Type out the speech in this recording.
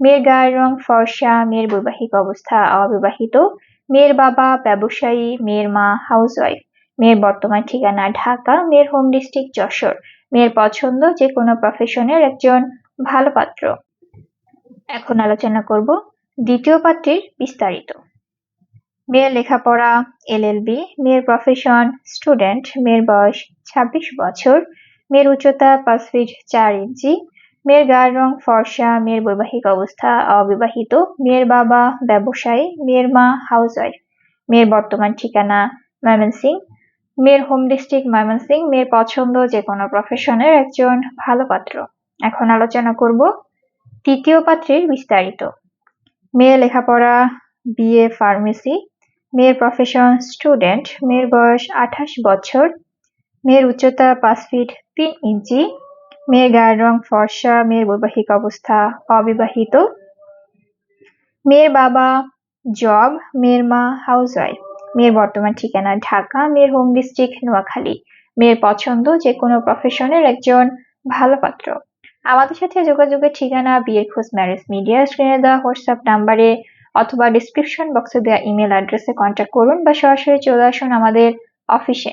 মেয়ের গায়ের রং ফর্সা, মেয়ের বৈবাহিক অবস্থা অবিবাহিত, মেয়ের বাবা ব্যবসায়ী, মেয়ের মা হাউসওয়াইফ মেয়ের বর্তমান ঠিকানা ঢাকা, মেয়ের হোম ডিস্ট্রিক্ট যশোর, মেয়ের পছন্দ যে কোনো প্রফেশনের একজন ভালো পাত্র। এখন আলোচনা করব দ্বিতীয় পাত্রীর বিস্তারিত। মেয়ের লেখাপড়া এলএলবি মেয়ের প্রফেশন স্টুডেন্ট মেয়ের বয়স ২৬ বছর, মেয়ের উচ্চতা পাঁচ ফিট চার ইঞ্চি মেয়ের গায়ের রং ফর্সা, মেয়ের বৈবাহিক অবস্থা অবিবাহিত, মেয়ের বাবা ব্যবসায়ী, মেয়ের মা হাউসওয়াইফ মেয়ের বর্তমান ঠিকানা ময়মনসিং মেয়ের হোম ডিস্ট্রিক্ট ময়মনসিং মেয়ের পছন্দ যে কোনো প্রফেশনের একজন ভালো পাত্র। এখন আলোচনা করব তৃতীয় পাত্রের বিস্তারিত। মেয়ে লেখাপড়া বিএ ফার্মেসি মেয়ের প্রফেশন স্টুডেন্ট মেয়ের বয়স আঠাশ বছর, মেয়ের উচ্চতা পাঁচ ফিট তিন ইঞ্চি মেয়ের গায়ের রং ফর্সা, মেয়ের বৈবাহিক অবস্থা অবিবাহিত। মেয়ের বাবা জব, মেয়ের মা হাউসওয়াইফ। মেয়ের বর্তমান ঠিকানা ঢাকা, মেয়ের হোম ডিস্ট্রিক্ট নোয়াখালী। মেয়ের পছন্দ যে কোনো প্রফেশনের একজন ভালো পাত্র। আমাদের সাথে যোগাযোগের ঠিকানা বিয়ের খোঁজ ম্যারেজ মিডিয়া স্ক্রিনে দেওয়া হোয়াটসঅ্যাপ নাম্বারে অথবা ডিসক্রিপশন বক্সে দেওয়া ইমেল অ্যাড্রেসে কন্ট্যাক্ট করুন বা সরাসরি চলে আসুন আমাদের অফিসে